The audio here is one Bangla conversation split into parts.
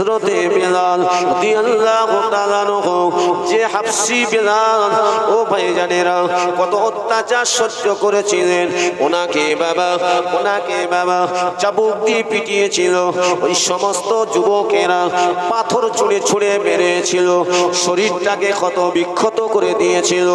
হজরতে বেলাল যে হাফসি বেলাল, ও ভাইজানেরা কত অত্যাচার সহ্য করেছিলেন। ওনাকে বাবা ওনাকে বাবা চাবুক দিয়ে পিটিয়েছিল। ওই সমস্ত যুবকেরা পাথর ছুঁড়ে ছুঁড়ে মেরেছিল। শরীরটাকে ক্ষত বিক্ষত করে দিয়েছিল।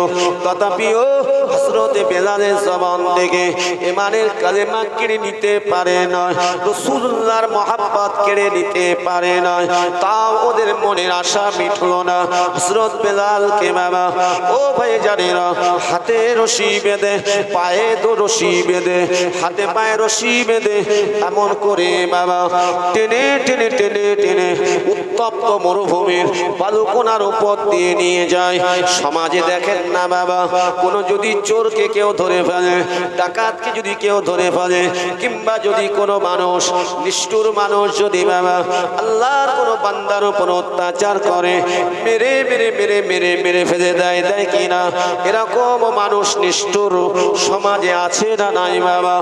তথাপিও হজরতে বেলালের জবান থেকে এমানের কালেমা কেড়ে নিতে পারে না রসুল্লাহর মহাব্বত কেড়ে নিতে পারে না। তাও ওদের মনের আশা মিটল না। হজরত বেলালকে বাবা, ও ভাই জানেরা হাতে রশি বেঁধে, পায়ে তো রশি বেঁধে, হাতে পায়ে রশি বেঁধে এমন করে বাবা, টেনে টেনে টেনে টেনে উত্তপ্ত মরুভূমির বালুকোনার উপর দিয়ে নিয়ে যায়। সমাজে দেখেন না বাবা, কোনো যদি চোরকে কেউ ধরে ফেলে, ডাকাতকে যদি কেউ ধরে ফেলে, কিংবা যদি কোনো মানুষ, নিষ্ঠুর মানুষ যদি বাবা আল্লাহর কোনো বান্দার উপর অত্যাচার করে। মেরে মেরে মেরে মেরে মেরে ফেলে দেয় দেয় কিনা? এরকম মানুষ নিষ্ঠুর সমাজে আছে না নাই, বাবা?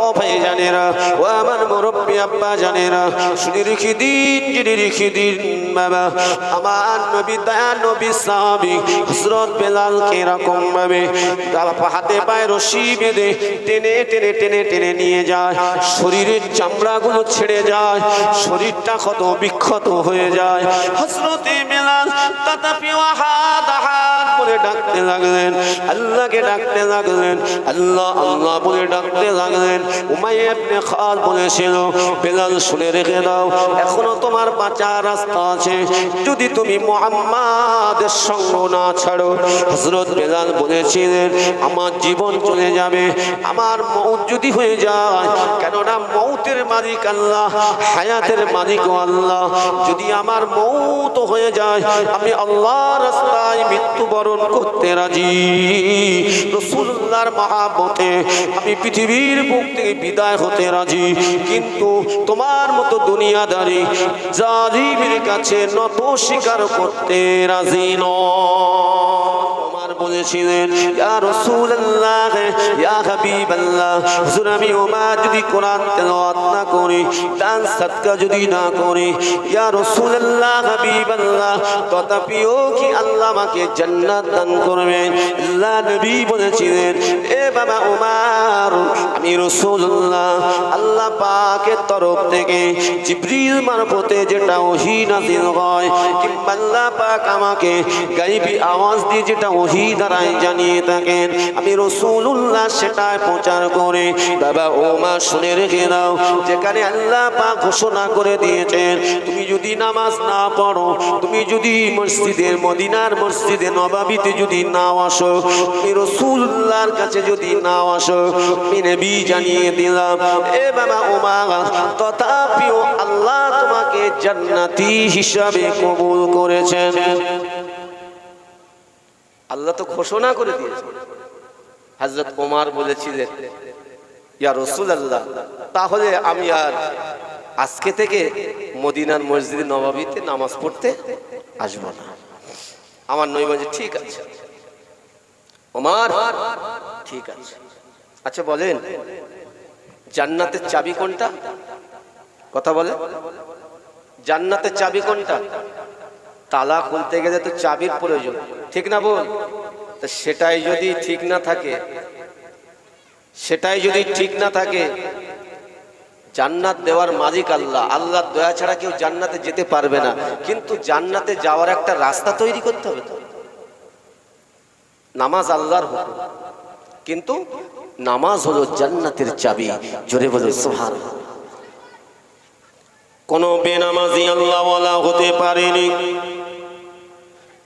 ও ভাই জানেরা, ও আমার মুরব্বী আব্বা জানেরা শুনে রেখে দিন জেনে রেখে দিন, বাবা। আমার নবী দয়া, নবী সাহাবি হজরত বেলাল এরকম ভাবে হাতে পায়ে রশি বেঁধে টেনে টেনে টেনে টেনে নিয়ে যায়। শরীরের চামড়াগুলো ছেড়ে যায়। শরীরটা ক্ষত হয়ে যায়। হসরতি মিলাল তথাপি হাত করে ডাকতে লাগলেন, আল্লাহকে ডাকতে লাগলেন, আল্লাহ আল্লাহ বলে ডাকতে লাগলেন। ইবনে খাল বলেছিল, বেলাল শুনে রেখে দাও, এখনও তোমার বাঁচার রাস্তা আছে। যদি তুমি মোহাম্মদের সঙ্গ না ছাড়ো হজরত বেলাল বলেছিলেন, আমার জীবন চলে যাবে, আমার মৌত যদি হয়ে যায়, কেননা মৌতের মালিক আল্লাহ, হায়াতের মালিক আল্লাহ। যদি আমার মৌত হয়ে যায়, আমি আল্লাহ রাস্তায় মৃত্যুবরণ করতে রাজি। রসুল্লার মহাবতে আমি পৃথিবীর বুক থেকে বিদায় হতে রাজি। কিন্তু তোমার মতো দুনিয়াদারি জালিমের কাছে নত স্বীকার করতে রাজি নয়। বলেছিলেন, ইয়া রাসূলুল্লাহ, ইয়া হাবিবাল্লাহ যদি কোরআন করি, দান সদকা যদি না করি তথাপিও কি আল্লাহ আমাকে জান্নাত দান করবেন? নবী বলেছিলেন, এ বাবা ওমর, আমি রাসূলুল্লাহ, আল্লাহ পাকের তরফ থেকে জিবরিল মারফতে যেটা ওহী নাযিল হয়, কিংবা আল্লাহ পাক আমাকে গাইবি আওয়াজ দিয়ে যেটা ওহী দ্বারাই জানিয়ে থাকেন, আমি রসুল্লাহ সেটাই প্রচার করে। বাবা, ও মা, শুনে রেখে দাও, যেখানে আল্লাহ পাক ঘোষণা করে দিয়েছেন, তুমি যদি নামাজ না পড়ো, তুমি যদি মসজিদের মদিনার মসজিদে নবাবিতে যদি নাও আসো, তুমি রসুল্লাহর কাছে যদি নাও আসো, আমি নবী জানিয়ে দিলাম। এ বাবা, ও মা, তথাপিও আল্লাহ তোমাকে জান্নাতি হিসাবে কবুল করেছেন। আল্লাহ তো ঘোষণা করে দিয়েছে। হজরত ওমার বলেছিলেন, ইয়া রসুল আল্লাহ তাহলে আমি আর আজকে থেকে মদিনার মসজিদ নবাবিতে নামাজ পড়তে আসব না। আমার বলছে ঠিক আছে। ওমার, ঠিক আছে। আচ্ছা বলেন, জান্নাতের চাবি কোনটা? কথা বলে জান্নাতের চাবি কোনটা? তালা খুলতে গেলে তো চাবির প্রয়োজন, ঠিক না বল তা সেটাই যদি ঠিক না থাকে, সেটাই যদি ঠিক না থাকে, জান্নাত দেওয়ার মালিক আল্লাহ। আল্লাহর দয়া ছাড়া কেউ জান্নাতে যেতে পারবে না। কিন্তু জান্নাতে যাওয়ার একটা রাস্তা তৈরি করতে হবে তো। নামাজ আল্লাহর হুকুম। কিন্তু নামাজ হলো জান্নাতের চাবি। জোরে বলো সোহান কোন বেনামাজি আল্লাহওয়ালা হতে পারেনি।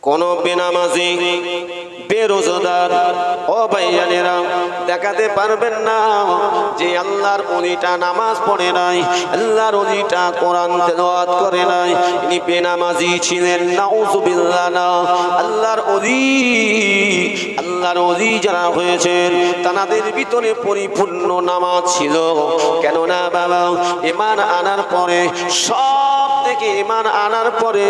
কোন বেনামাজি বেরোজগার। ও ভাইয়ানেরা, দেখাতে পারবেন না যে আল্লাহর অলিটা নামাজ পড়ে নাই, আল্লাহর অলিটা কোরআন তেলাওয়াত করে নাই। ইনি বেনামাজি ছিলেন নাউজুবিল্লাহ না। আল্লাহর অলি আল্লাহর অলি যারা হয়েছেন তাদের ভিতরে পরিপূর্ণ নামাজ ছিল। কেননা বাবা এমান আনার পরে, সব থেকে ইমান আনার পরে,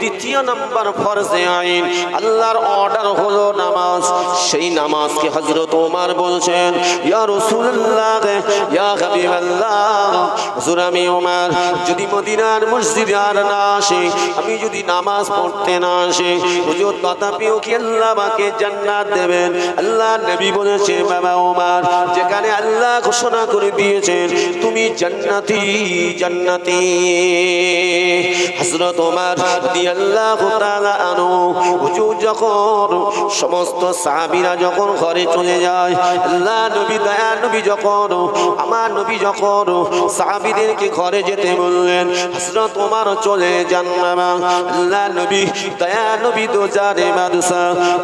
দ্বিতীয় নাম্বার ফরজে আইন, আল্লাহর অর্ডার হলো নামাজ। সেই নামাজকে হযরত ওমর বলছেন আমি ওমর, যদি মদিনার মসজিদে আর না আসে, আমি যদি নামাজ পড়তে না আসে, হুজুর তথাপিও কি আল্লাহ আমাকে জান্নাত দেবেন? আল্লাহ নবী বলেছে, বাবা ওমর, যেখানে আল্লাহ ঘোষণা করে দিয়েছেন, তুমি জান্নাতি জান্নাতি। হযরত ওমর রাদিয়াল্লাহু তাআলা আনহু, হুজুর যখন সমস্ত সাহাবীরা যখন ঘরে চলে যায়, আল্লাহ নবী, দয়া নবী যখন, আমার নবী যখন ঘরে যেতে বললেন ওমর চলে যান আল্লাহ নবী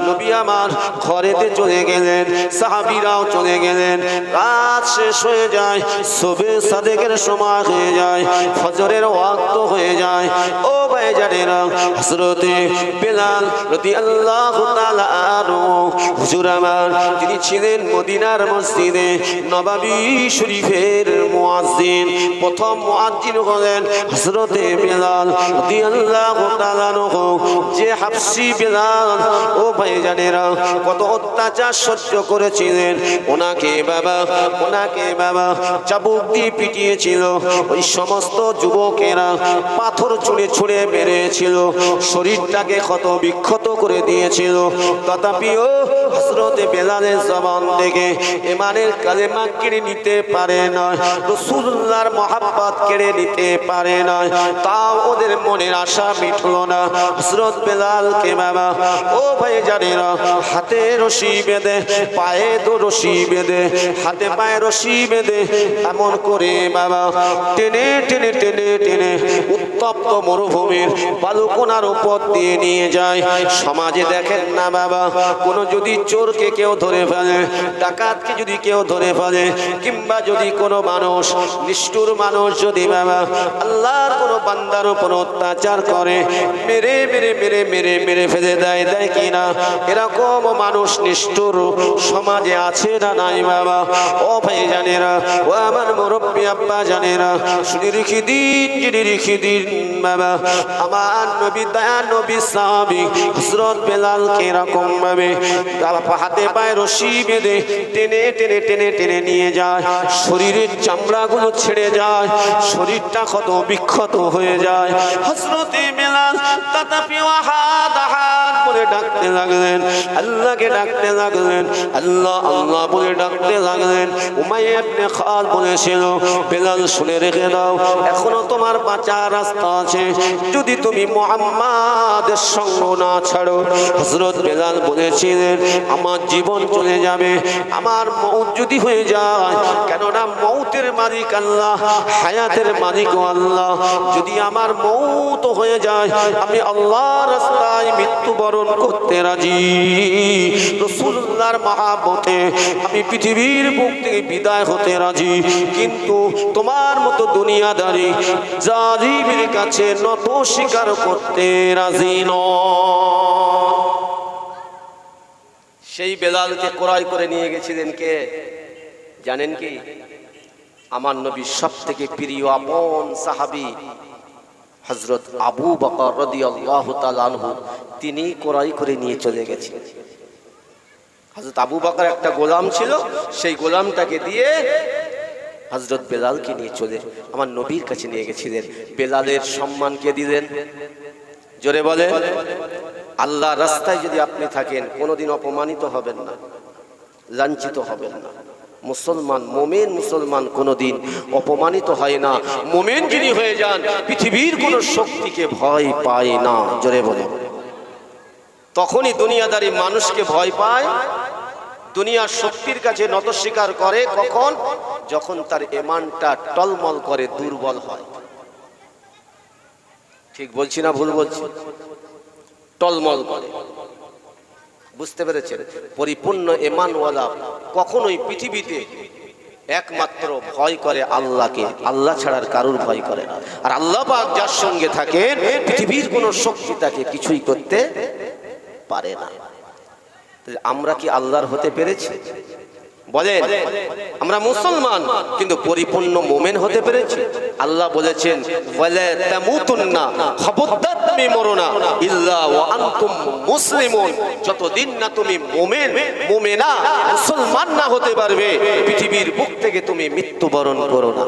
নবী আমার ঘরেতে চলে গেলেন, সাহাবীরাও চলে গেলেন। রাত শেষ হয়ে যায় সবে সাদেকের সময় হয়ে যায়, ফজরের ওয়াক্ত হয়ে যায়। ও ভাই জানেরা হযরতে বেলাল তাআলা আনহু হুজুর আমার, তিনি ছিলেন মদিনার মসজিদে নবাবী শরীফের মুয়াজ্জিন। প্রথম মুয়াজ্জিন হলেন হযরতে বেলাল যে হাফসি বেলাল ও ভাই জানেরা কত অত্যাচার সহ্য করেছিলেন, ওনাকে বাবা ওনাকে বাবা চাবুক দিয়ে পিটিয়েছিল। ওই সমস্ত যুবকেরা পাথর ছুঁড়ে ছুঁড়ে মেরেছিল, শরীরটাকে ক্ষত বিক্ষত করে দিয়েছিল। তথাপিও হজরতে বেলালের জবান থেকে এমানের কালেমা কেড়ে নিতে পারে নয় রসুল্লাহর মহাব্বত কেড়ে নিতে পারে না তাও ওদের মনের আশা মিটল না। হজরত বেলালকে বাবা, ও ভাই জানে না হাতে রশি বেঁধে, পায়ে তো রশি বেঁধে, হাতে পায়ে রশি বেঁধে এমন করে বাবা, টেনে টেনে টেনে টেনে উত্তপ্ত মরুভূমির বালুকোনার উপর দিয়ে নিয়ে যায়। সমাজে দেখেন না বাবা কোনো যদি চোরকে কেউ ধরে ফেলে, ডাকাতকে যদি কেউ ধরে ফেলে, কিংবা যদি কোনো মানুষ, নিষ্ঠুর মানুষ যদি বাবা আল্লাহর কোনো বান্দার উপর অত্যাচার করে, মেরে মেরে মেরে মেরে মেরে ফেলে দেয় দেয় কিনা? এরকম মানুষ নিষ্ঠুর সমাজে আছে না নাই বাবা? ও ভাই জানেরা ও আমার মুরব্বী আব্বা জানেরা শুনি রেখে দিন যিনি রেখে দিন বাবা, আমার নবী, দয়া নবী সাহাবি হজরত বেলালকে ভাবে হাতে পায়ে রশি বেঁধে টেনে টেনে টেনে টেনে নিয়ে যায়। শরীরের চামড়াগুলো ছেড়ে যায়। শরীরটা কত বিক্ষত হয়ে যায়। দাও, এখনও তোমার রাস্তা আছে। যদি তুমি মোহাম্মদের সঙ্গ না ছাড়ো হজরত বেলাল বলেছিলেন, আমার জীবন চলে যাবে, আমার মৌত যদি হয়ে যায়, কেননা মৌতের মালিক আল্লাহ, হায়াতের মালিক আল্লাহ। যদি আমার মৌত হয়ে যায়, আমি আল্লাহ রাস্তায় মৃত্যুবরণ করতে রাজি। রসুল্লাহর মহাবতে আমি পৃথিবীর বুক থেকে বিদায় হতে রাজি। কিন্তু তোমার মতো দুনিয়াদারি জালিমের কাছে নত স্বীকার করতে রাজি নয়। সেই বেলালকে ক্রয় করে নিয়ে গেছিলেন কে? জানেন কি? আমার নবীর সব থেকে প্রিয় আপন সাহাবি হজরত আবু বকর তিনি ক্রয় করে নিয়ে চলে গেছেন হজরত আবু বকর একটা গোলাম ছিল, সেই গোলামটাকে দিয়ে হজরত বেলালকে নিয়ে চলে, আমার নবীর কাছে নিয়ে গেছিলেন। বেলালের সম্মানকে দিলেন? জোরে বলে আল্লাহ রাস্তায় যদি আপনি থাকেন, কোনোদিন অপমানিত হবেন না, লাঞ্ছিত হবেন না। মুসলমান, মোমেন মুসলমান কোনোদিন অপমানিত হয় না। মোমেন যিনি হয়ে যান, পৃথিবীর কোনো শক্তিকে ভয় পায় না, জোরে বলে। তখনই দুনিয়াদারি মানুষকে ভয় পায়। দুনিয়ার শক্তির কাছে নত স্বীকার করে কখন? যখন তার এমানটা টলমল করে, দুর্বল হয়। ঠিক বলছি না ভুল বলছি? টলমল করে। বুঝতে পেরেছেন? পরিপূর্ণ এমানওয়ালা কখনোই পৃথিবীতে একমাত্র ভয় করে আল্লাহকে। আল্লাহ ছাড়ার কারুর ভয় করে না। আর আল্লাহ পাক যার সঙ্গে থাকে পৃথিবীর কোনো শক্তি তাকে কিছুই করতে পারে না। আমরা কি আল্লাহর হতে পেরেছি? বলেন, আমরা মুসলমান, কিন্তু পরিপূর্ণ মোমেন হতে পেরেছি। আল্লাহ বলেছেন মুসলিমুন। যতদিন না তুমি মোমেন, মোমেনা, মুসলমান না হতে পারবে, পৃথিবীর থেকে তুমি মৃত্যুবরণ করো না।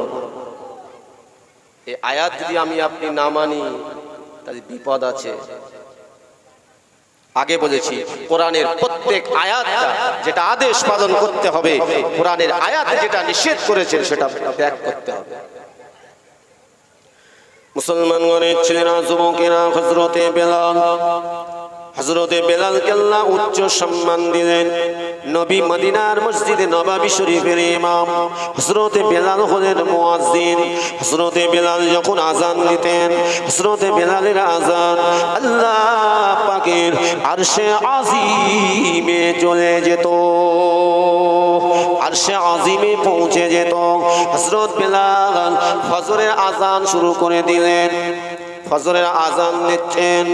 এই আয়াত যদি আমি আপনি না মানি, তাহলে বিপদ আছে। আগে বলেছি, কোরআনের প্রত্যেক আয়াতটা যেটা আদেশ পালন করতে হবে, কোরআনের আয়াত যেটা নিষেধ করেছেন সেটা ত্যাগ করতে হবে। মুসলমানগণের ছেলেরা, যুবকেরা হজরতে বেলাল হজরতে বেলাল কেল্লা উচ্চ সম্মান দিলেন। নবী মদিনার মসজিদে নবাবী শরীফের ইমাম। হজরতে বেলাল হলেন মুয়াজ্জিন। হজরতে বেলাল যখন আজান দিতেন হজরতে বেলালের আজান আল্লাহ পাকের আরশে আজিমে চলে যেত। আরশে আজিমে পৌঁছে যেত। হজরত বেলাল ফজরের আজান শুরু করে দিলেন। ফজরের আজান দিচ্ছেন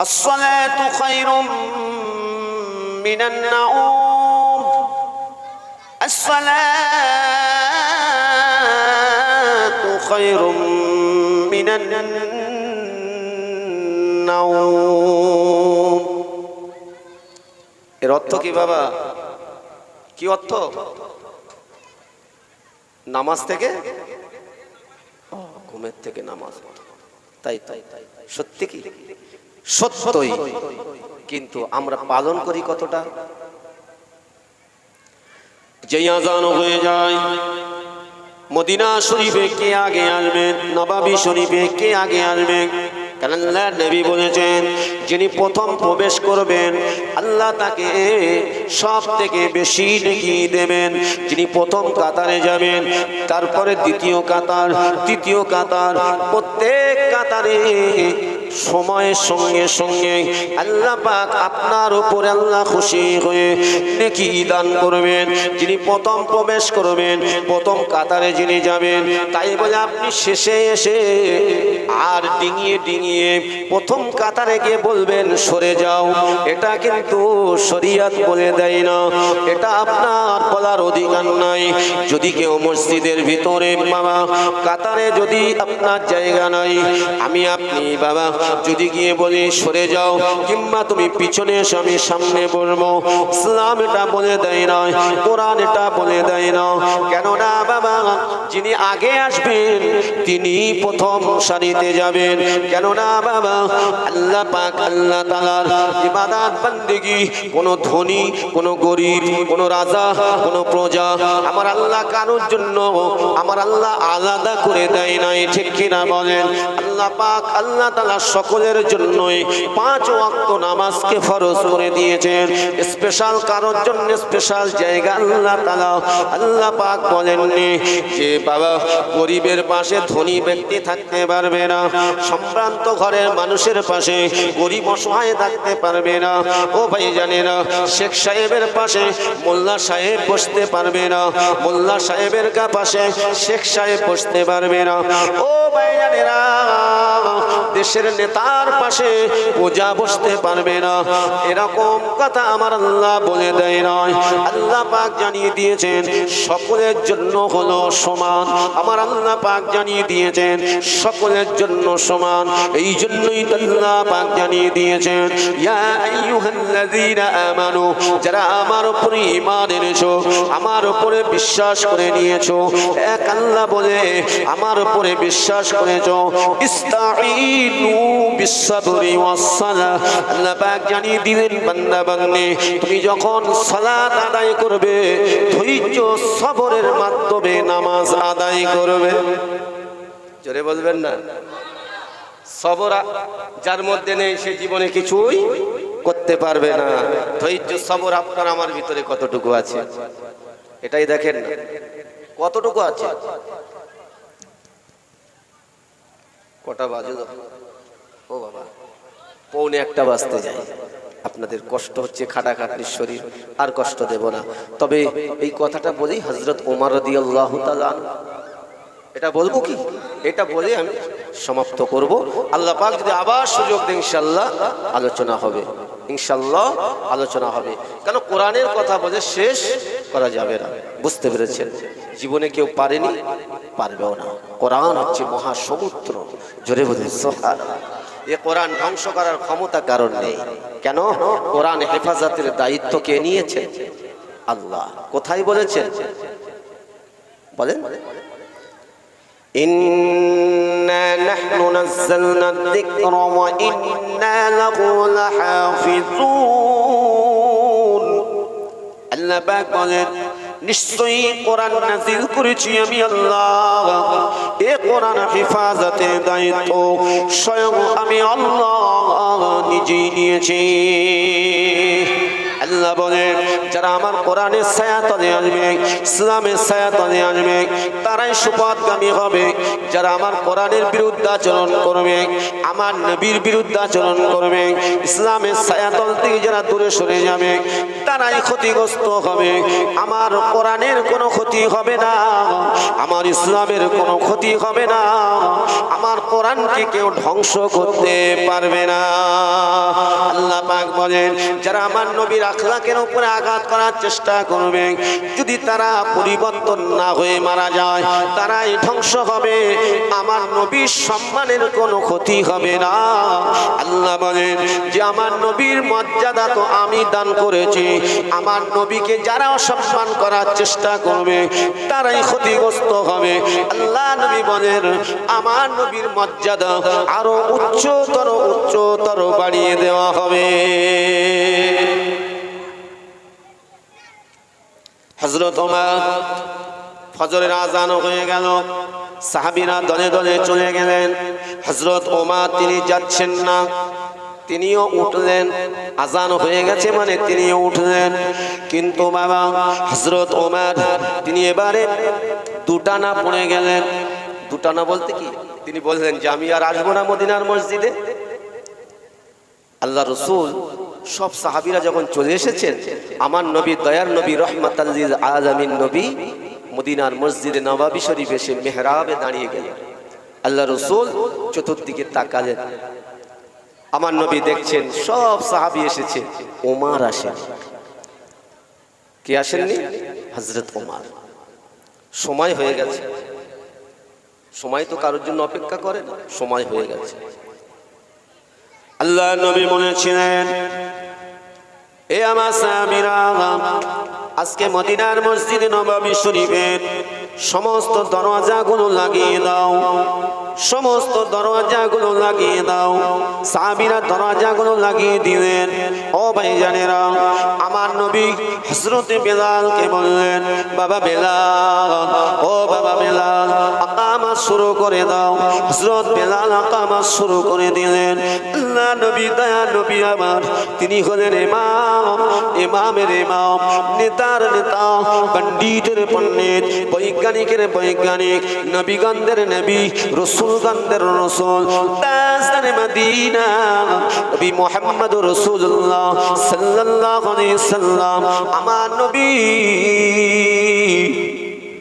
الصلاة خير من النوم الصلاة خير من النوم এর অর্থ কি বাবা কি অর্থ নামাজ থেকে ও, ঘুমের থেকে নামাজ তাই তাই তাই সত্যি কি সত্যই। কিন্তু আমরা পালন করি কতটা? যে আজান হয়ে যায়, মদিনা শরীফে কে আগে আসবেন নবাবী শরীফে কে আগে আসবেন কারণ নবী বলেছেন, যিনি প্রথম প্রবেশ করবেন, আল্লাহ তাকে সব থেকে বেশি নেকি দেবেন। যিনি প্রথম কাতারে যাবেন, তারপরে দ্বিতীয় কাতার, তৃতীয় কাতার, প্রত্যেক কাতারে সময়ের সঙ্গে সঙ্গে আল্লাহ পাক আপনার উপরে আল্লাহ খুশি হয়ে নেকি দান করবেন, যিনি প্রথম প্রবেশ করবেন, প্রথম কাতারে যিনি যাবেন, তাই বলে আপনি শেষে এসে আর ডিঙিয়ে ডিঙিয়ে প্রথম কাতারে গিয়ে বলবেন, সরে যাও। এটা কিন্তু শরিয়াত বলে দেয় না। এটা আপনার বলার অধিকার নাই। যদি কেউ মসজিদের ভিতরে, বাবা, কাতারে যদি আপনার জায়গা নাই, আমি আপনি, বাবা যদি গিয়ে বলি, সরে যাও, কিংবা তুমি পিছনে এসো, আমি সামনে বলব। ইসলাম এটা বলে দেয় না কোরআন এটা বলে দেয় না কেননা বাবা, যিনি আগে আসবেন, তিনি প্রথম সারিতে যাবেন। কেননা বাবা, আল্লাহ পাক, আল্লাহ তালার ইবাদাত, বান্দিগি, কোনো ধনী, কোনো গরিব, কোনো রাজা, কোনো প্রজা, আমার আল্লাহ কারোর জন্য, আমার আল্লাহ আলাদা করে দেয় নাই, ঠিক কিনা বলেন? আল্লাহ পাক, আল্লাহ তালা সকলের জন্যই পাঁচ ওয়াক্ত নামাজকে ফরজ করে দিয়েছেন। স্পেশাল কারোর জন্য স্পেশাল জায়গা আল্লাহ তালা আল্লাহ পাক বলেননি যে বাবা গরিবের পাশে ধনী ব্যক্তি থাকতে পারবে না, সম্ভ্রান্ত ঘরের মানুষের পাশে গরিব অসহায় থাকতে পারবে না, ও ভাই জানে না শেখ সাহেবের পাশে মোল্লা সাহেব বসতে পারবে না, মোল্লা সাহেবের কা পাশে শেখ সাহেব বসতে পারবে না, ও ভাই জানে না দেশের নেতার পাশে পূজা বসতে পারবে না। এরকম কথা আমার আল্লাহ বলে দেয় নয়। আল্লাহ পাক জানিয়ে দিয়েছেন, সকলের জন্য হলো সমান। আমার আল্লাহ পাক জানিয়ে দিয়েছেন, সকলের জন্য সমান। এই জন্যই আল্লাহ পাক জানিয়ে দিয়েছেন আমানু যারা আমার উপরে ঈমান এনেছো, আমার উপরে বিশ্বাস করে নিয়েছো। এক আল্লাহ বলে, আমার উপরে বিশ্বাস করেছ, ইস্তাঈনু ওয়াস-সালাহ, আল্লাহ পাক জানিয়ে দিলেন, বান্দা বান্দি, তুমি যখন সালাত আদায় করবে, ধৈর্য সবরের মাধ্যমে নামাজ আদায় করবে। জোরে বলবেন না? সবর যার মধ্যে নেই, সে জীবনে কিছুই করতে পারবে না। ধৈর্য সবর আপনার আমার ভিতরে কতটুকু আছে? এটাই দেখেন কতটুকু আছে? কটা বাজে? ও বাবা, পৌনে একটা বাজতে যায়। আপনাদের কষ্ট হচ্ছে খাটাখাটনির শরীর, আর কষ্ট দেব না। তবে এই কথাটা বলেই হজরত ওমার এটা বলব কি? এটা বলে আমি সমাপ্ত করব। আল্লাহ পাক যদি আবার সুযোগ দিন ইনশাল্লাহ আলোচনা হবে। ইনশাল্লাহ আলোচনা হবে। কেন কোরআনের কথা বলে শেষ করা যাবে না? বুঝতে পেরেছেন? জীবনে কেউ পারেনি? পারবেও না। কোরআন হচ্ছে মহাসমুদ্র। জোরে বলে এ কোরআন ধ্বংস করার ক্ষমতা কারণ নেই। কেন? কোরআন হেফাজতের দায়িত্ব কে নিয়েছে? আল্লাহ। কোথায় বলেছেন? বলেন। إنا نحن نزلنا الذكر وإنا له لحافظون আল্লাহ পাক বলেন নিশ্চয়ই কোরআন নাজিল করেছি আমি আল্লাহ এ কোরআন হেফাজতের দায়িত্ব স্বয়ং আমি আল্লাহ নিজেই নিয়েছি আল্লাহ বলেন যারা আমার কোরআনের ছায়াতলে আসবে, ইসলামের ছায়াতলে আসবে, তারাই সুপথগামী হবে। যারা আমার কোরআনের বিরুদ্ধে আচরণ করবে, আমার নবীর বিরুদ্ধে আচরণ করবে, ইসলামের ছায়াতল থেকে যারা দূরে সরে যাবে, তারাই ক্ষতিগ্রস্ত হবে। আমার কোরআনের কোনো ক্ষতি হবে না, আমার ইসলামের কোনো ক্ষতি হবে না, আমার কোরআনকে কেউ ধ্বংস করতে পারবে না। আল্লাহ পাক বলেন, যারা আমার নবীর আখলাকের উপরে আঘাত করার চেষ্টা করবে। যদি তারা পরিবর্তন না হয়ে মারা যায়, তারাই ধ্বংস হবে। আমার নবীর সম্মানের কোনো ক্ষতি হবে না। আল্লাহ বলেন যে, আমার নবীর মর্যাদা তো আমি দান করেছি। আমার নবীকে যারা অসম্মান করার চেষ্টা করবে, তারাই ক্ষতিগ্রস্ত হবে। আল্লাহ নবী বলেন, আমার নবীর মর্যাদা আরও উচ্চতর উচ্চতর বাড়িয়ে দেওয়া হবে। হজরত ওমর ফজরের আজান হয়ে গেল। সাহাবিরা দলে দলে চলে গেলেন। হজরত ওমর তিনি যাচ্ছেন না। তিনিও উঠলেন। আজান হয়ে গেছে মানে তিনিও উঠলেন। কিন্তু বাবা হজরত ওমর তিনি এবারে দুটানা পড়ে গেলেন। দুটানা বলতে কি? তিনি বললেন যে, আমি আর আসব না মদিনার মসজিদে। আল্লাহ রসুল সব সাহাবিরা যখন চলে এসেছেন, আমার নবী, দয়ার নবী, রহমত আজমিন নবী মদিনার মসজিদে নবাবি শরীফ এসে মেহরাবে দাঁড়িয়ে গেলেন। আল্লাহ রসুল চতুর্দিকে তাকালেন। আমার নবী দেখছেন, সব সাহাবি এসেছে, ওমার আসেন। কে আসেননি? হজরত ওমার। সময় হয়ে গেছে। সময় তো কারোর জন্য অপেক্ষা করে সময় হয়ে গেছে। আল্লাহ নবী বলেছিলেন এ আমার সামিরা আজকে মদিনার মসজিদ নবাবী শরীফের সমস্ত দরওয়াজাগুলো লাগিয়ে দাও। সমস্ত দরওয়াজাগুলো লাগিয়ে দাও। সাহাবীরা দরওয়াজাগুলো লাগিয়ে দিলেন। ও ভাই জানেরা আমার নবী হজরতে বেলালকে বললেন, বাবা বেলাল, ও বাবা বেলাল, আকামা শুরু করে দাও। হজরত বেলাল আকামা শুরু করে দিলেন, আল্লাহ নবী, দয়া নবী আমার। তিনি হলেন ইমাম, ইমামের ইমাম, নেতার নেতা, পণ্ডিতের পণ্ডিত, বৈজ্ঞানিকের বৈজ্ঞানিক নবীগন্ধের নবী রসুলগন্ধের রসুল, দাস্তানে মদিনা। নবী মুহাম্মদ রাসূলুল্লাহ সাল্লাল্লাহু আলাইহি সাল্লাম, আমার নবী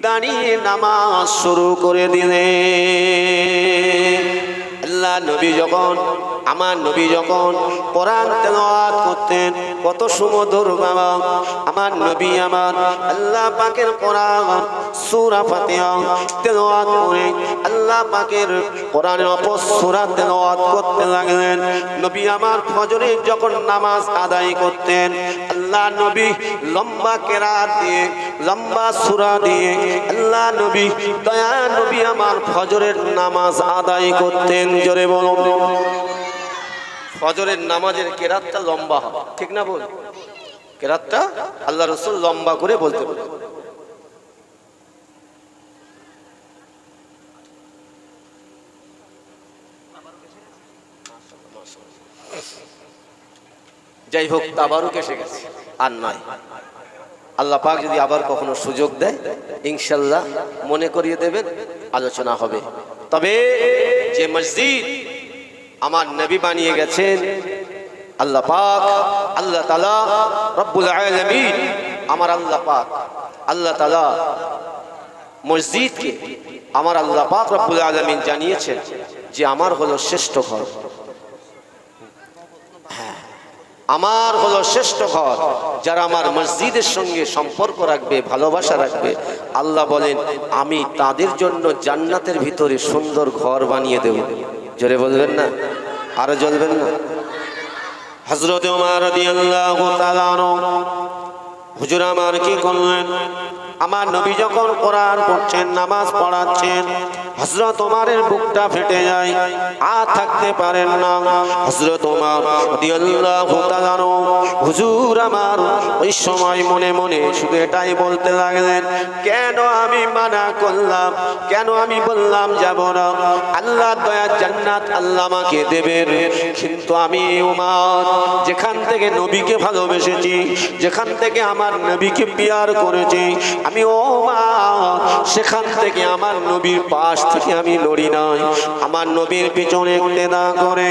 দাঁড়িয়ে নামাজ শুরু করে দিলেন। আল্লাহ নবী যখন আমার নবী যখন কোরআন তেলাওয়াত করতেন, কত সুমধুর বাবা। আমার নবী আমার আল্লাহ পাকের কোরআন, সূরা ফাতিহা তেলাওয়াত করে আল্লাহ পাকের কোরআনের অপর সূরা তেলাওয়াত করতে লাগলেন। নবী আমার ফজরে যখন নামাজ আদায় করতেন, আল্লাহ নবী লম্বা কেরাত দিয়ে, লম্বা সূরা দিয়ে, আল্লাহ নবী দয়া নবী আমার ফজরের নামাজ আদায় করতেন। জোরে বলুন। ফজরের নামাজের কেরাতটা লম্বা হবে। ঠিক না বল? কেরাতটা আল্লাহ রসুল লম্বা করে বলতে বলে যাই হোক, তাবারুক এসে গেছে। আর নয়, আল্লাহ পাক যদি আবার কখনো সুযোগ দেয়, ইনশাল্লাহ মনে করিয়ে দেবেন, আলোচনা হবে। তবে যে মসজিদ আমার নবী বানিয়ে গেছেন। আল্লাহ পাক, আল্লাহ তালা রব্বুল আলামিন আমার আল্লাহ পাক, আল্লাহ তালা মসজিদকে আমার আল্লাহ পাক রব্বুল আলামিন জানিয়েছেন যে আমার হলো শ্রেষ্ঠ ঘর। হ্যাঁ আমার হলো শ্রেষ্ঠ ঘর। যারা আমার মসজিদের সঙ্গে সম্পর্ক রাখবে, ভালোবাসা রাখবে, আল্লাহ বলেন, আমি তাদের জন্য জান্নাতের ভিতরে সুন্দর ঘর বানিয়ে দেব। জোরে বলবেন না? আরও জ্বলবেন না? হজরত হুজুর আমার কি করলেন। আমার নবী যখন কোরআন পড়ছেন, নামাজ পড়াচ্ছেন হজরত ওমারের বুকটা ফেটে যায়, আর থাকতে পারেন না। হজরত ওমার হুজুর আমার ওই সময় মনে মনে শুধু এটাই বলতে লাগলেন, কেন আমি মানা করলাম? কেন আমি বললাম যাব না? আল্লাহ দয়া জান্নাত আল্লাহ আমাকে দেবেন। কিন্তু আমি উমার যেখান থেকে নবীকে ভালোবেসেছি, যেখান থেকে আমার নবীকে পিয়ার করেছি আমি ও মা, সেখান থেকে আমার নবীর পাশ থেকে আমি লড়ি নাই। আমার নবীর পিছনে তেদা করে।